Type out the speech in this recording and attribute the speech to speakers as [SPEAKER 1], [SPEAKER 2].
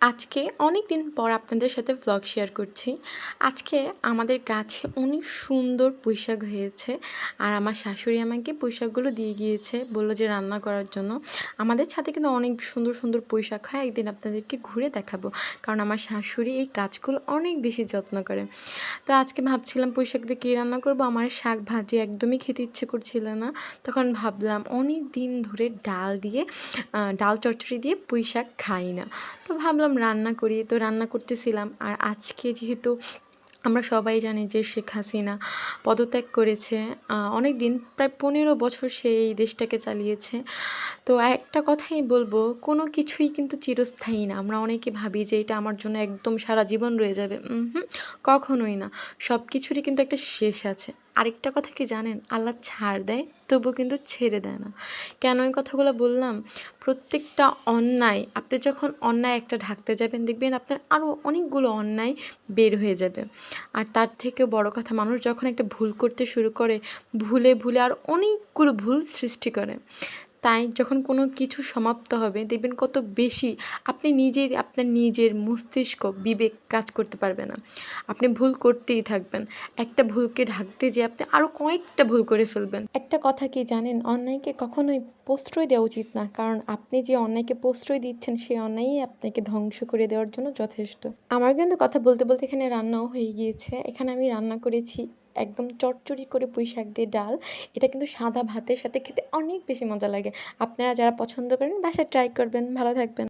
[SPEAKER 1] আজকে অনেক দিন পর আপনাদের সাথে ভ্লগ শেয়ার করছি। আজকে আমাদের গাছে অনেক সুন্দর পুঁইশাক হয়েছে আর আমার শাশুড়ি আমাকে পুঁইশাকগুলো দিয়ে গিয়েছে, বলল যে রান্না করার জন্য। আমাদের ছাদে কিন্তু অনেক সুন্দর সুন্দর পুঁইশাক হয়, একদিন আপনাদেরকে ঘুরে দেখাবো। কারণ আমার শাশুড়ি এই গাছগুলো অনেক বেশি যত্ন করে। তো আজকে ভাবছিলাম পুঁইশাক দিয়ে কী রান্না করব? আমার শাক ভাজি একদমই খেতে ইচ্ছে করছিল না। তখন ভাবলাম অনেক দিন ধরে ডাল দিয়ে ডাল চচ্চড়ি দিয়ে পুঁই শাক খাই না। তো ভাবলাম রান্না করি তো রান্না করতেছিলাম। আর আজকে যেহেতু আমরা সবাই জানি যে শেখ হাসিনা পদত্যাগ করেছে অনেক দিন প্রায় পনেরো বছর সে এই দেশটাকে চালিয়েছে। তো একটা কথাই বলব, কোনো কিছুই কিন্তু চিরস্থায়ী না। আমরা অনেকে ভাবি যে এটা আমার জন্য একদম সারা জীবন রয়ে যাবে। কখনোই না। সব কিছুরই কিন্তু একটা শেষ আছে। আরেকটা কথা কি জানেন? আল্লাহ ছাড় দেয়, তবু কিন্তু ছেড়ে দেয় না। কেন এই কথাগুলো বললাম? প্রত্যেকটা অন্যায়, আপনি যখন অন্যায় একটা ঢাকতে যাবেন, দেখবেন আপনার আরও অনেকগুলো অন্যায় বের হয়ে যাবে। আর তার থেকে বড় কথা, মানুষ যখন একটা ভুল করতে শুরু করে, ভুলে ভুলে আর অনেকগুলো ভুল সৃষ্টি করে। তাই যখন কোনো কিছু সমাপ্ত হবে, দেখবেন কত বেশি আপনি নিজেই আপনার নিজের মস্তিষ্ক বিবেক কাজ করতে পারবে না। আপনি ভুল করতেই থাকবেন। একটা ভুলকে ঢাকতে যে আপনি আরও কয়েকটা ভুল করে ফেলবেন। একটা কথা কি জানেন? অন্যায়কে কখনোই প্রশ্রয় দেওয়া উচিত না, কারণ আপনি যে অন্যায়কে প্রশ্রয় দিচ্ছেন, সেই অন্যায়ই আপনাকে ধ্বংস করে দেওয়ার জন্য যথেষ্ট। আমার কিন্তু কথা বলতে বলতে এখানে রান্নাও হয়ে গিয়েছে। এখানে আমি রান্না করেছি একদম চটচড়ি করে পুঁই শাক দিয়ে ডাল। এটা কিন্তু সাদা ভাতের সাথে খেতে অনেক বেশি মজা লাগে। আপনারা যারা পছন্দ করেন বাসায় ট্রাই করবেন। ভালো থাকবেন।